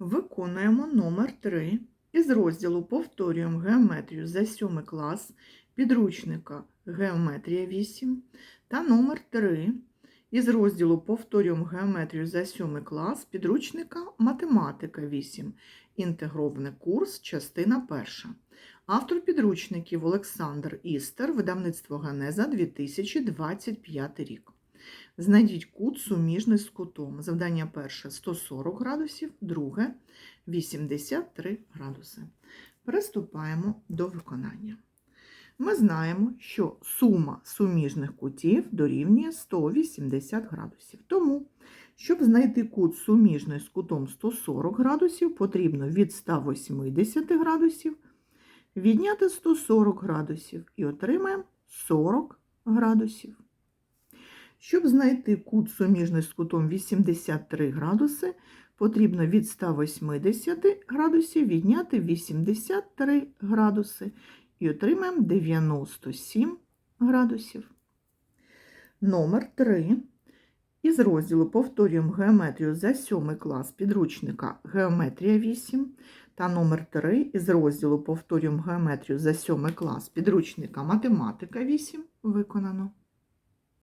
Виконуємо номер 3 із розділу Повторюємо геометрію за 7 клас підручника Геометрія 8 та номер 3 із розділу Повторюємо геометрію за 7 клас підручника Математика 8. Інтегрований курс, частина 1. Автор підручників Олександр Істер, видавництво Генеза 2025 рік. Знайдіть кут суміжний з кутом. Завдання перше 140 градусів, друге 83 градуси. Приступаємо до виконання. Ми знаємо, що сума суміжних кутів дорівнює 180 градусів. Тому, щоб знайти кут суміжний з кутом 140 градусів, потрібно від 180 градусів відняти 140 градусів і отримаємо 40 градусів. Щоб знайти кут суміжний з кутом 83 градуси, потрібно від 180 градусів відняти 83 градуси і отримаємо 97 градусів. Номер 3. Із розділу Повторюємо геометрію за 7 клас підручника Геометрія 8 та номер 3 із розділу Повторюємо геометрію за 7 клас підручника Математика 8 виконано.